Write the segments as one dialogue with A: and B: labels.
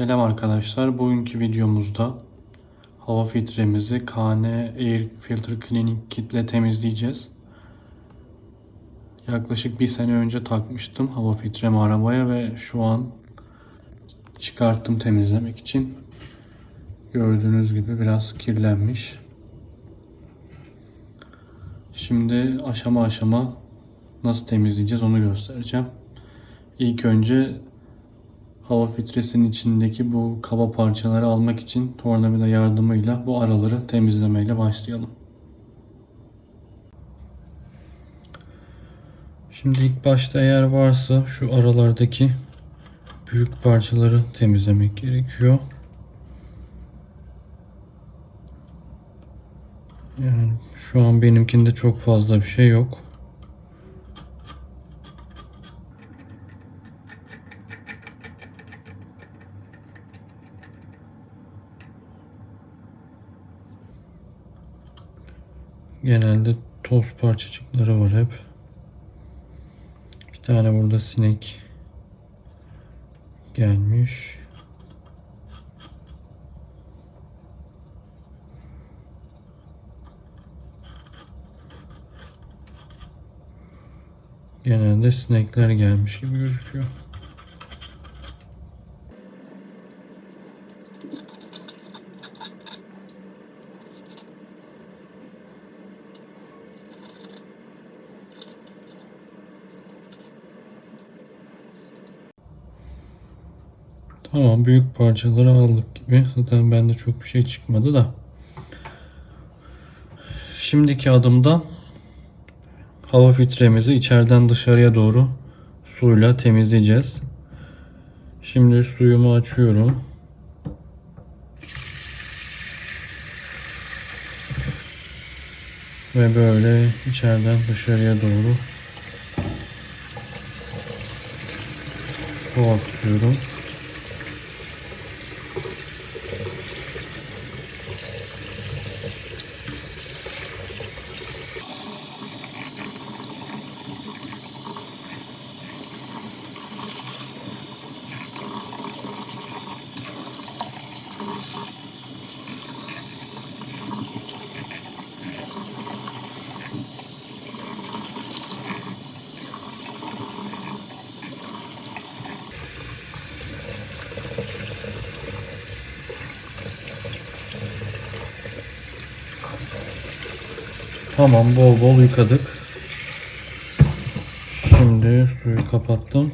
A: Selam arkadaşlar. Bugünkü videomuzda hava filtremizi KN Air Filter Cleaning Kit ile temizleyeceğiz. Yaklaşık bir sene önce takmıştım hava filtremi arabaya ve şu an çıkarttım temizlemek için. Gördüğünüz gibi biraz kirlenmiş. Şimdi aşama aşama nasıl temizleyeceğiz onu göstereceğim. İlk önce hava filtresinin içindeki bu kaba parçaları almak için tornavida yardımıyla bu araları temizlemeyle başlayalım. Şimdi ilk başta eğer varsa şu aralardaki büyük parçaları temizlemek gerekiyor. Yani şu an benimkinde çok fazla bir şey yok. Genelde toz parçacıkları var hep. Bir tane burada sinek gelmiş. Genelde sinekler gelmiş gibi gözüküyor. Tamam büyük parçaları aldık gibi. Zaten bende çok bir şey çıkmadı da. Şimdiki adımda hava filtremizi içeriden dışarıya doğru suyla temizleyeceğiz. Şimdi suyumu açıyorum. Ve böyle içeriden dışarıya doğru su akıtıyorum. Tamam bol bol yıkadık. Şimdi suyu kapattım.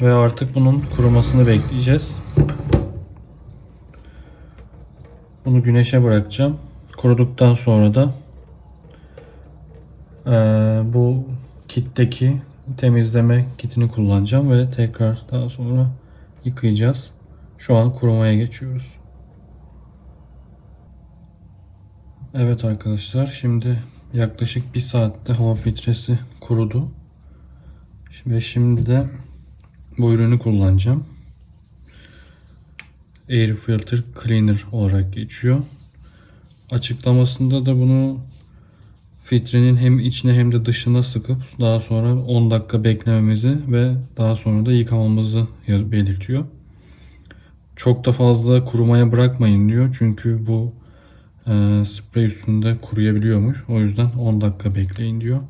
A: Ve artık bunun kurumasını bekleyeceğiz. Bunu güneşe bırakacağım. Kuruduktan sonra da eee, bu kitteki temizleme kitini kullanacağım ve tekrar daha sonra yıkayacağız. Şu an kurumaya geçiyoruz. Evet arkadaşlar şimdi yaklaşık bir saatte hava filtresi kurudu. Ve şimdi de bu ürünü kullanacağım. Air Filter Cleaner olarak geçiyor. Açıklamasında da bunu filtrenin hem içine hem de dışına sıkıp daha sonra 10 dakika beklememizi ve daha sonra da yıkamamızı belirtiyor. Çok da fazla kurumaya bırakmayın diyor. Çünkü bu e, sprey üstünde kuruyabiliyormuş. O yüzden 10 dakika bekleyin diyor.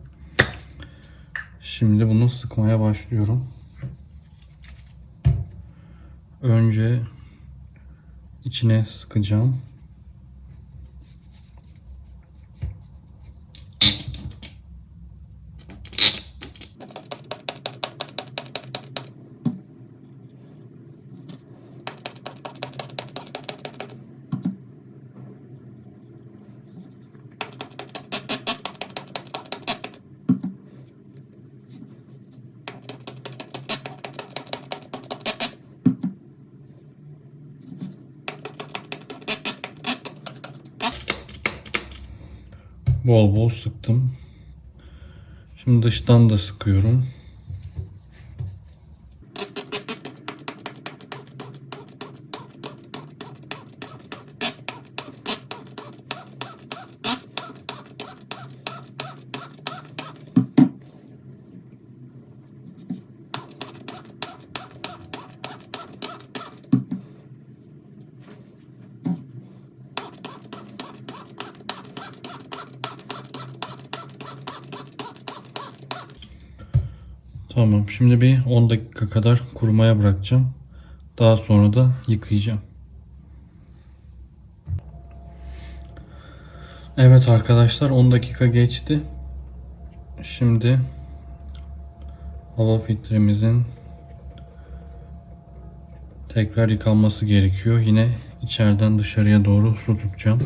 A: Şimdi bunu sıkmaya başlıyorum. Önce içine sıkacağım. Bol bol sıktım. Şimdi dıştan da sıkıyorum. Tamam. Şimdi bir 10 dakika kadar kurumaya bırakacağım. Daha sonra da yıkayacağım. Evet arkadaşlar 10 dakika geçti. Şimdi hava filtremizin tekrar yıkanması gerekiyor. Yine içeriden dışarıya doğru su tutacağım.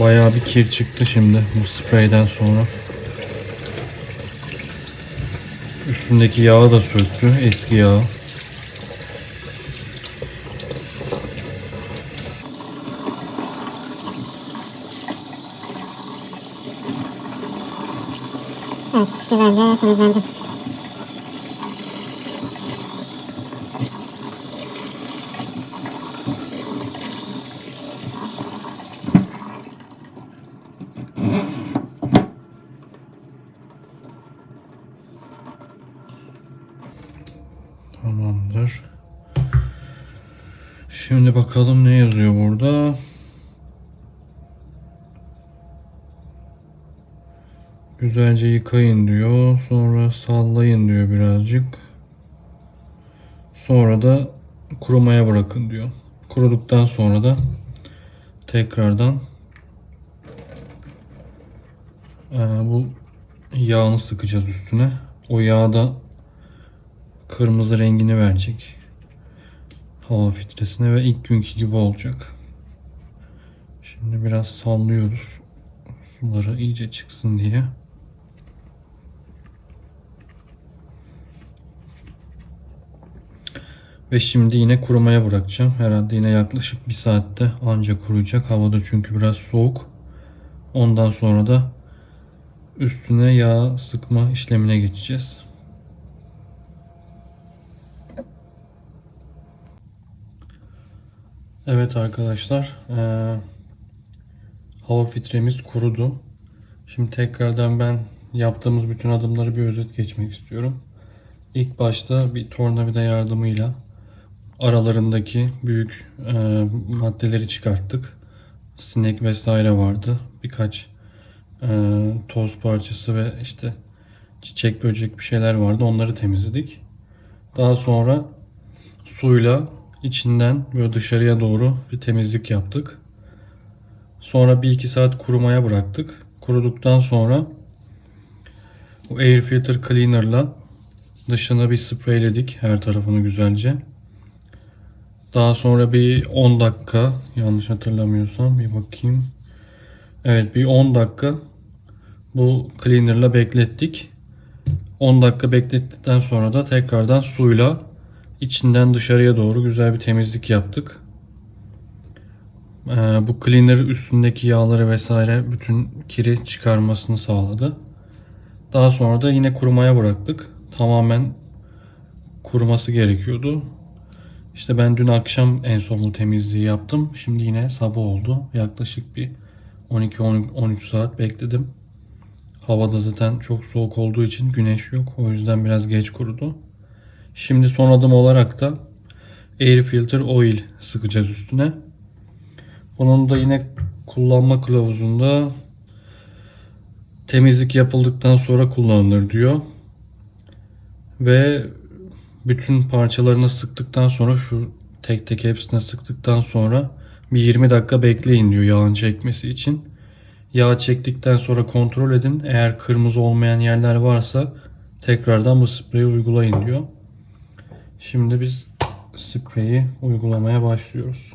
A: Bayağı bir kir çıktı şimdi bu spreyden sonra. Üstündeki yağı da söktü, eski yağı.
B: Evet, güzelce temizlendi.
A: Tamamdır. Şimdi bakalım ne yazıyor burada. Güzelce yıkayın diyor. Sonra sallayın diyor birazcık. Sonra da kurumaya bırakın diyor. Kuruduktan sonra da tekrardan eee, bu yağını sıkacağız üstüne. O yağ da kırmızı rengini verecek hava filtresine ve ilk günkü gibi olacak. Şimdi biraz sallıyoruz. Suları iyice çıksın diye. Ve şimdi yine kurumaya bırakacağım. Herhalde yine yaklaşık bir saatte anca kuruyacak. Havada çünkü biraz soğuk. Ondan sonra da üstüne yağ sıkma işlemine geçeceğiz. Evet arkadaşlar, eee, hava filtremiz kurudu. Şimdi tekrardan ben yaptığımız bütün adımları bir özet geçmek istiyorum. İlk başta bir tornavida yardımıyla aralarındaki büyük eee, maddeleri çıkarttık. Sinek vesaire vardı. Birkaç eee, toz parçası ve işte çiçek böcek bir şeyler vardı. Onları temizledik. Daha sonra suyla içinden böyle dışarıya doğru bir temizlik yaptık. Sonra bir iki saat kurumaya bıraktık. Kuruduktan sonra bu air filter cleaner'la dışını bir spreyledik her tarafını güzelce. Daha sonra bir 10 dakika yanlış hatırlamıyorsam bir bakayım. Evet bir 10 dakika bu cleaner'la beklettik. 10 dakika beklettikten sonra da tekrardan suyla içinden dışarıya doğru güzel bir temizlik yaptık. Ee, bu cleaner üstündeki yağları vesaire bütün kiri çıkarmasını sağladı. Daha sonra da yine kurumaya bıraktık. Tamamen kuruması gerekiyordu. İşte ben dün akşam en son bu temizliği yaptım. Şimdi yine sabah oldu. Yaklaşık bir 12-13 saat bekledim. Havada zaten çok soğuk olduğu için güneş yok. O yüzden biraz geç kurudu. Şimdi son adım olarak da Air Filter Oil sıkacağız üstüne. Bunun da yine kullanma kılavuzunda temizlik yapıldıktan sonra kullanılır diyor. Ve bütün parçalarına sıktıktan sonra şu tek tek hepsine sıktıktan sonra bir 20 dakika bekleyin diyor yağın çekmesi için. Yağ çektikten sonra kontrol edin. Eğer kırmızı olmayan yerler varsa tekrardan bu spreyi uygulayın diyor. Şimdi biz spreyi uygulamaya başlıyoruz.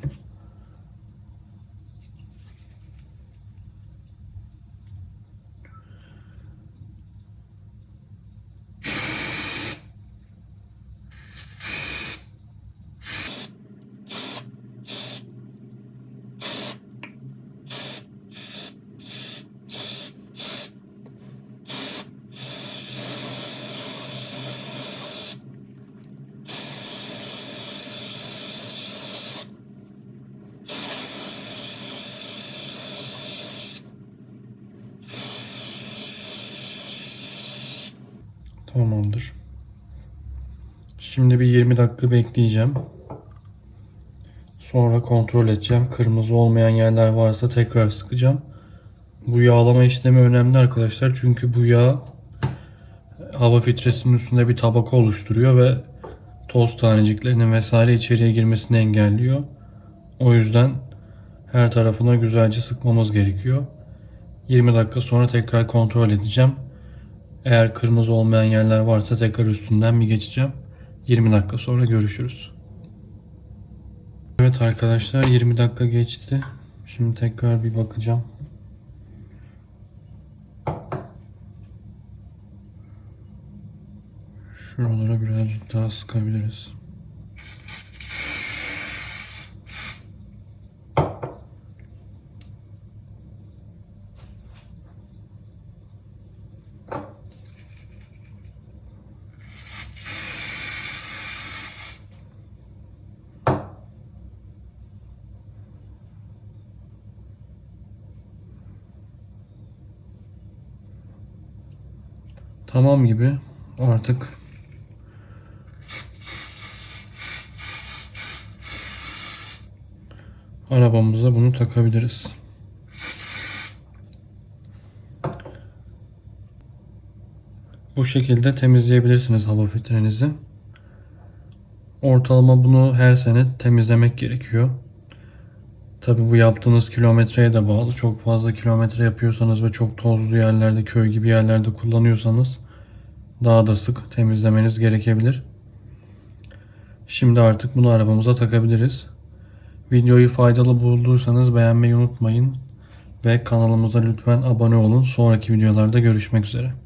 A: Tamamdır. Şimdi bir 20 dakika bekleyeceğim. Sonra kontrol edeceğim. Kırmızı olmayan yerler varsa tekrar sıkacağım. Bu yağlama işlemi önemli arkadaşlar. Çünkü bu yağ hava filtresinin üstünde bir tabaka oluşturuyor ve toz taneciklerinin vesaire içeriye girmesini engelliyor. O yüzden her tarafına güzelce sıkmamız gerekiyor. 20 dakika sonra tekrar kontrol edeceğim. Eğer kırmızı olmayan yerler varsa tekrar üstünden bir geçeceğim. 20 dakika sonra görüşürüz. Evet arkadaşlar 20 dakika geçti. Şimdi tekrar bir bakacağım. Şuralara birazcık daha sıkabiliriz. Tamam gibi. Artık arabamıza bunu takabiliriz. Bu şekilde temizleyebilirsiniz hava filtrenizi. Ortalama bunu her sene temizlemek gerekiyor. Tabi bu yaptığınız kilometreye de bağlı. Çok fazla kilometre yapıyorsanız ve çok tozlu yerlerde, köy gibi yerlerde kullanıyorsanız daha da sık temizlemeniz gerekebilir. Şimdi artık bunu arabamıza takabiliriz. Videoyu faydalı bulduysanız beğenmeyi unutmayın ve kanalımıza lütfen abone olun. Sonraki videolarda görüşmek üzere.